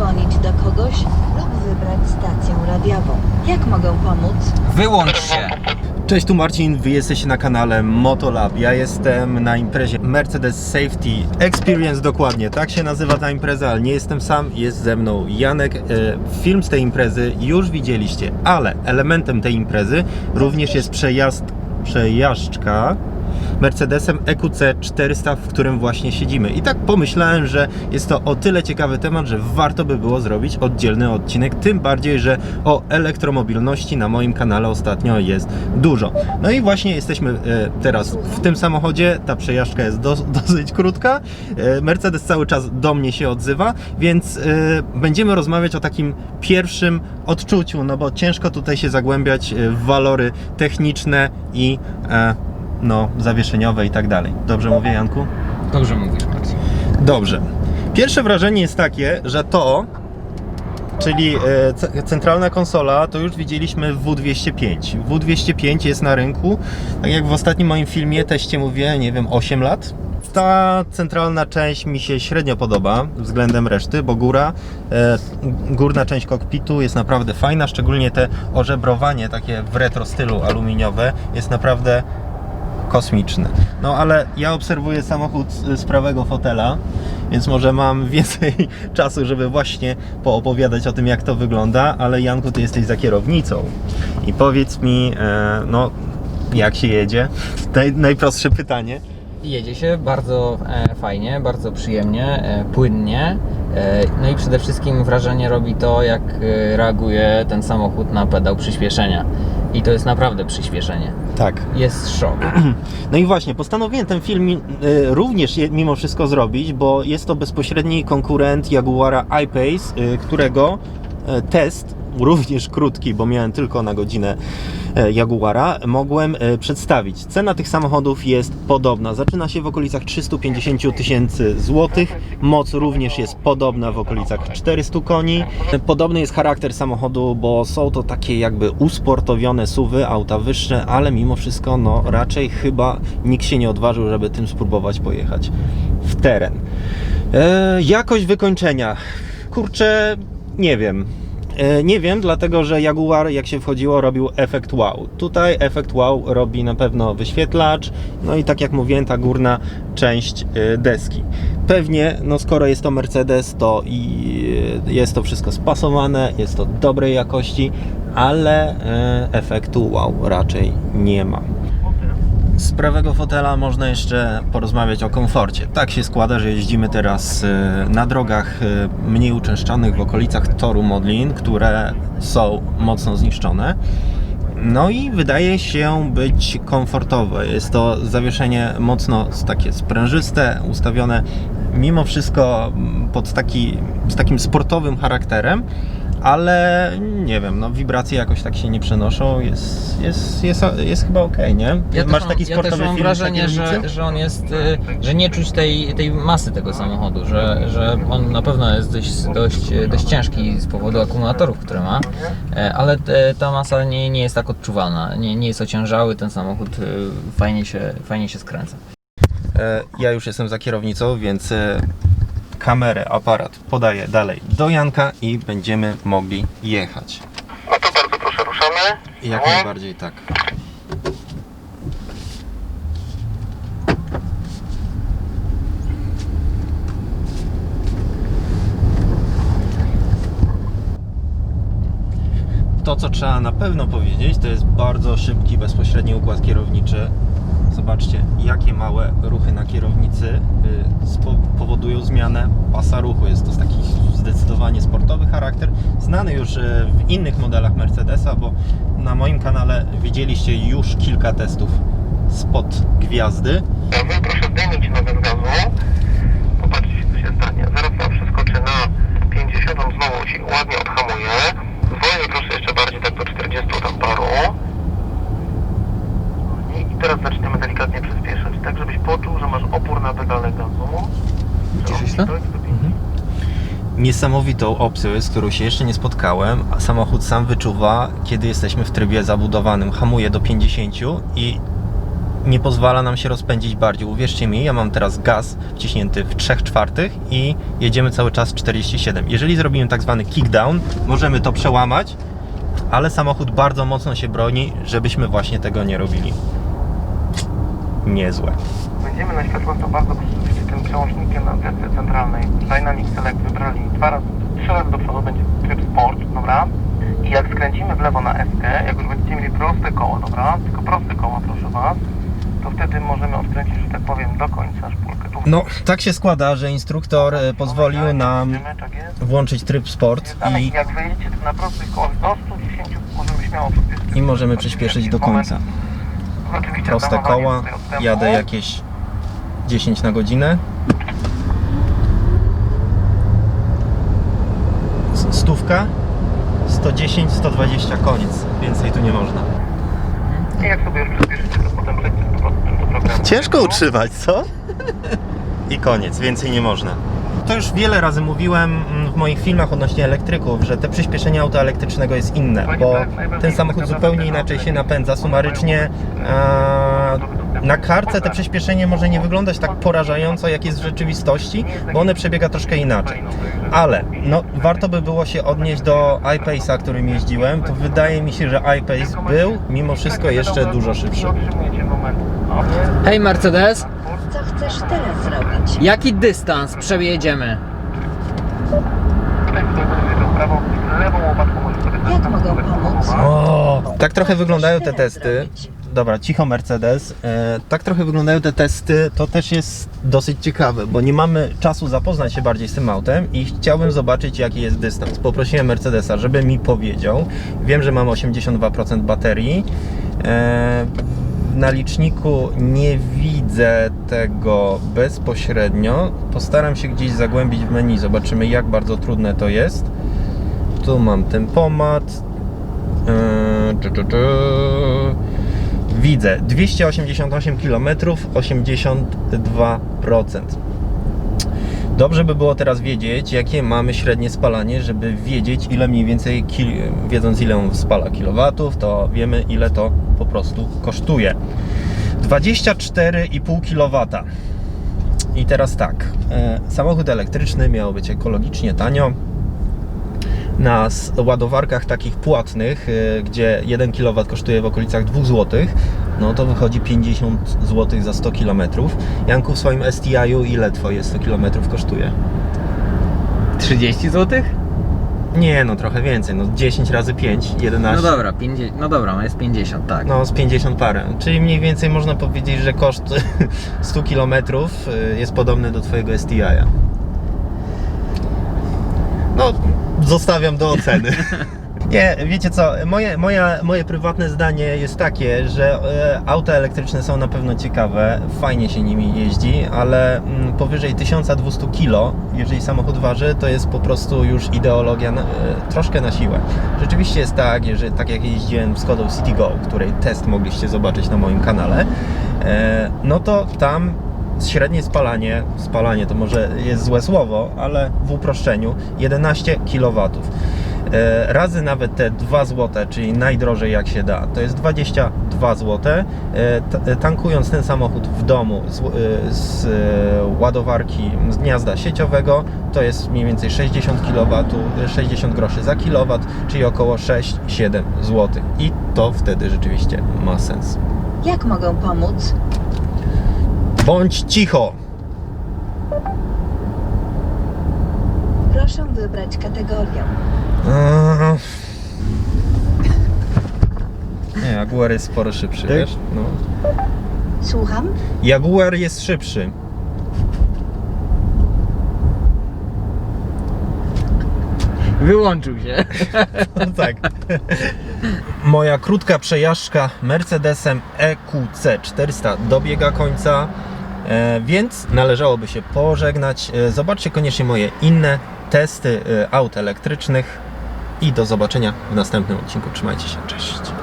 zadzwonić do kogoś lub wybrać stację radiową. Jak mogę pomóc? Wyłącz się! Cześć, tu Marcin, wy jesteście na kanale Motolab. Ja jestem na imprezie Mercedes Safety Experience, dokładnie, tak się nazywa ta impreza, ale nie jestem sam, jest ze mną Janek. E, Film z tej imprezy już widzieliście, ale elementem tej imprezy również jest przejazd, przejażdżka Mercedesem EQC 400, w którym właśnie siedzimy. I tak pomyślałem, że jest to o tyle ciekawy temat, że warto by było zrobić oddzielny odcinek, tym bardziej, że o elektromobilności na moim kanale ostatnio jest dużo. No i właśnie jesteśmy e, teraz w tym samochodzie, ta przejażdżka jest do, dosyć krótka, E, Mercedes cały czas do mnie się odzywa, więc e, będziemy rozmawiać o takim pierwszym odczuciu, no bo ciężko tutaj się zagłębiać w walory techniczne i no, zawieszeniowe i tak dalej. Dobrze mówię, Janku? Dobrze mówisz, Marcin. Dobrze. Pierwsze wrażenie jest takie, że to, czyli e, ce- centralna konsola, to już widzieliśmy w W205. W205 jest na rynku, tak jak w ostatnim moim filmie, teście mówię, nie wiem, 8 lat. Ta centralna część mi się średnio podoba względem reszty, bo góra, e, górna część kokpitu jest naprawdę fajna, szczególnie te ożebrowanie takie w retro stylu aluminiowe jest naprawdę kosmiczne. No ale ja obserwuję samochód z- prawego fotela, więc może mam więcej czasu, żeby właśnie poopowiadać o tym, jak to wygląda, ale Janku, ty jesteś za kierownicą. I powiedz mi, e, no, jak się jedzie? Naj, najprostsze pytanie. Jedzie się bardzo e, fajnie, bardzo przyjemnie, e, płynnie. E, no i przede wszystkim wrażenie robi to, jak e, reaguje ten samochód na pedał przyspieszenia. I to jest naprawdę przyspieszenie. Tak. Jest szok. No i właśnie, postanowiłem ten film e, również mimo wszystko zrobić, bo jest to bezpośredni konkurent Jaguara I-Pace, którego test, również krótki, bo miałem tylko na godzinę Jaguara, mogłem e, przedstawić. Cena tych samochodów jest podobna. Zaczyna się w okolicach 350 000 tysięcy złotych. Moc również jest podobna w okolicach 400 koni. Podobny jest charakter samochodu, bo są to takie jakby usportowione suwy, auta wyższe, ale mimo wszystko no raczej chyba nikt się nie odważył, żeby tym spróbować pojechać w teren. E, jakość wykończenia. Kurczę, nie wiem. E, Nie wiem, dlatego że Jaguar, jak się wchodziło, robił efekt wow. Tutaj efekt wow robi na pewno wyświetlacz, no i tak jak mówiłem, ta górna część e, deski. Pewnie, no skoro jest to Mercedes, to i e, jest to wszystko spasowane, jest to dobrej jakości, ale efektu wow raczej nie ma. Z prawego fotela można jeszcze porozmawiać o komforcie. Tak się składa, że jeździmy teraz e, na drogach e, mniej uczęszczanych w okolicach toru Modlin, które są mocno zniszczone. No i wydaje się być komfortowe. Jest to zawieszenie mocno takie sprężyste, ustawione mimo wszystko mm, pod taki, z takim sportowym charakterem, ale nie wiem, no wibracje jakoś tak się nie przenoszą. Jest, jest, jest, jest chyba ok, nie? Ja Masz taki mam, ja sportowy też mam film wrażenie, że, że on jest, y, że nie czuć tej, tej masy tego samochodu, że, że on na pewno jest dość, dość, dość ciężki z powodu akumulatorów, które ma, e, ale ta masa nie, nie jest tak odczuwalna, nie, nie jest ociężały, ten samochód y, fajnie się, fajnie się skręca. E, Ja już jestem za kierownicą, więc e, kamerę, aparat podaję dalej do Janka i będziemy mogli jechać. No to bardzo proszę, ruszamy. Jak No. najbardziej tak. To, co trzeba na pewno powiedzieć, to jest bardzo szybki, bezpośredni układ kierowniczy. Zobaczcie, jakie małe ruchy na kierownicy y, powodują zmianę pasa ruchu. Jest to taki zdecydowanie sportowy charakter, znany już y, w innych modelach Mercedesa, bo na moim kanale widzieliście już kilka testów spod gwiazdy. Dobrze, proszę nogę z gazu. Popatrzcie, co się stanie. Zaraz pan przeskoczy na 50, on znowu ci ładnie odhamuje. Zwolnij proszę jeszcze bardziej, tak do 40 tam paru. I teraz zaczniemy delikatnie przyspieszać, tak żebyś poczuł, że masz opór na pedale gazu. Ciszysz to? Tak, stopni. Niesamowitą opcją z którą się jeszcze nie spotkałem, a samochód sam wyczuwa, kiedy jesteśmy w trybie zabudowanym. Hamuje do 50 i nie pozwala nam się rozpędzić bardziej. Uwierzcie mi, ja mam teraz gaz wciśnięty w 3 czwartych i jedziemy cały czas 47. Jeżeli zrobimy tak zwany kickdown, możemy to przełamać, ale samochód bardzo mocno się broni, żebyśmy właśnie tego nie robili. Niezłe. Będziemy na światłach to bardzo tym przełącznikiem na desce centralnej Dynamic Select wybrali dwa razy, trzy razy do przodu będzie tryb Sport, dobra? I jak skręcimy w lewo na SK, jak już będziecie mieli proste koła, dobra? Tylko proste koła, proszę Was, to wtedy możemy odkręcić, że tak powiem, do końca szpulkę. Tu No, tak się składa, że instruktor e, pozwolił nam tak jest. włączyć tryb sport i, jak wyjedziecie tu na prostych kołach do 110, możemy śmiało przyspieszyć. i możemy przyspieszyć do końca. Oczywiście Proste koła, tutaj odstępu. jadę jakieś 10 na godzinę. Stówka, 110, 120 koniec. Więcej tu nie można. I jak sobie już przyspieszycie, to potem przejdziecie do programu. Ciężko utrzymać, co? I koniec, więcej nie można. To już wiele razy mówiłem mm, w moich filmach odnośnie elektryków, że te przyspieszenie auta elektrycznego jest inne, bo ten samochód zupełnie inaczej się napędza. Sumarycznie na kartce te przyspieszenie może nie wyglądać tak porażająco, jak jest w rzeczywistości, bo one przebiega troszkę inaczej. Ale no, warto by było się odnieść do iPace'a, którym jeździłem, to wydaje mi się, że iPace był mimo wszystko jeszcze dużo szybszy. Hej Mercedes, chcesz teraz zrobić? jaki dystans przejedziemy? Jak mogę pomóc? O, tak trochę wyglądają te testy. Dobra, cicho Mercedes. E, tak trochę wyglądają te testy. To też jest dosyć ciekawe, bo nie mamy czasu zapoznać się bardziej z tym autem i chciałbym zobaczyć, jaki jest dystans. Poprosiłem Mercedesa, żeby mi powiedział. Wiem, że mam 82% baterii. E, na liczniku nie widzę tego bezpośrednio. Postaram się gdzieś zagłębić w menu. Zobaczymy, jak bardzo trudne to jest. Tu mam tempomat. Yy. Widzę 288 km, 82%. Dobrze by było teraz wiedzieć, jakie mamy średnie spalanie, żeby wiedzieć, ile mniej więcej, wiedząc ile on spala kilowatów, to wiemy, ile to po prostu kosztuje. 24,5 kW. I teraz tak, e, samochód elektryczny miał być ekologicznie tanio, na ładowarkach takich płatnych, y, gdzie 1 kW kosztuje w okolicach 2 zł, no to wychodzi 50 zł za 100 km. Janku, w swoim STI-u ile twoje 100 km kosztuje? 30 zł? Nie, no trochę więcej, no 10 razy 5, 11. No dobra, 50, no dobra, jest 50, tak. No, z 50 parę. Czyli mniej więcej można powiedzieć, że koszt 100 km jest podobny do Twojego STI-a. No, zostawiam do oceny. Nie, wiecie co, moje, moje, moje prywatne zdanie jest takie, że e, auta elektryczne są na pewno ciekawe, fajnie się nimi jeździ, ale mm, powyżej 1200 kg, jeżeli samochód waży, to jest po prostu już ideologia na, e, troszkę na siłę. Rzeczywiście jest tak, że tak jak jeździłem Skodą Citigo, której test mogliście zobaczyć na moim kanale, e, no to tam średnie spalanie, spalanie to może jest złe słowo, ale w uproszczeniu 11 kW. E, Razy nawet te 2 zł, czyli najdrożej jak się da, to jest 22 zł. E, t- Tankując ten samochód w domu z, e, z e, ładowarki z gniazda sieciowego, to jest mniej więcej 60 kW, 60 groszy za kilowat, czyli około 6-7 zł. I to wtedy rzeczywiście ma sens. Jak mogę pomóc? Bądź cicho! Proszę wybrać kategorię. Eee. Nie, Jaguar jest sporo szybszy, wiesz? No. Słucham? Jaguar jest szybszy. Wyłączył się. No tak. Moja krótka przejażdżka Mercedesem EQC 400 dobiega końca, e, więc należałoby się pożegnać. E, Zobaczcie koniecznie moje inne testy e, aut elektrycznych i do zobaczenia w następnym odcinku. Trzymajcie się, cześć.